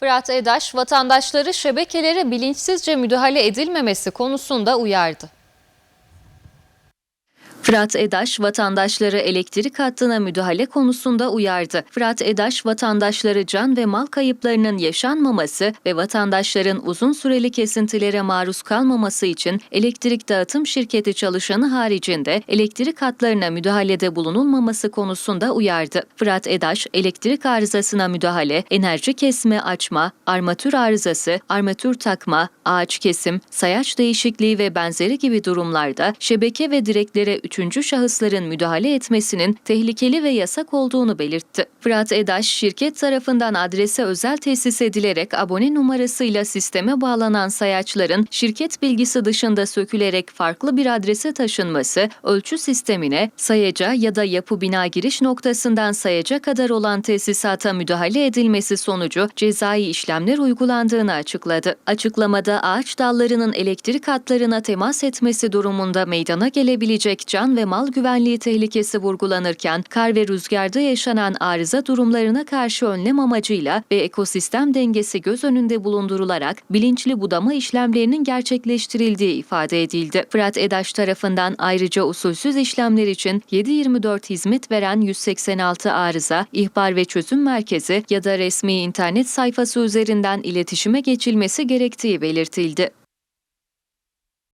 Fırat Edaş vatandaşları şebekelere bilinçsizce müdahale edilmemesi konusunda uyardı. Fırat Edaş vatandaşları elektrik hattına müdahale konusunda uyardı. Fırat Edaş vatandaşları can ve mal kayıplarının yaşanmaması ve vatandaşların uzun süreli kesintilere maruz kalmaması için elektrik dağıtım şirketi çalışanı haricinde elektrik hatlarına müdahalede bulunulmaması konusunda uyardı. Fırat Edaş elektrik arızasına müdahale, enerji kesme açma, armatür arızası, armatür takma, ağaç kesim, sayaç değişikliği ve benzeri gibi durumlarda şebeke ve direklere üçüncü şahısların müdahale etmesinin tehlikeli ve yasak olduğunu belirtti. Fırat Edaş, şirket tarafından adrese özel tesis edilerek abone numarasıyla sisteme bağlanan sayaçların şirket bilgisi dışında sökülerek farklı bir adrese taşınması, ölçü sistemine, sayaca ya da yapı bina giriş noktasından sayaca kadar olan tesisata müdahale edilmesi sonucu cezai işlemler uygulandığını açıkladı. Açıklamada ağaç dallarının elektrik hatlarına temas etmesi durumunda meydana gelebilecek can ve mal güvenliği tehlikesi vurgulanırken kar ve rüzgarda yaşanan arıza durumlarına karşı önlem amacıyla ve ekosistem dengesi göz önünde bulundurularak bilinçli budama işlemlerinin gerçekleştirildiği ifade edildi. Fırat Edaş tarafından ayrıca usulsüz işlemler için 7-24 hizmet veren 186 arıza, ihbar ve çözüm merkezi ya da resmi internet sayfası üzerinden iletişime geçilmesi gerektiği belirtildi.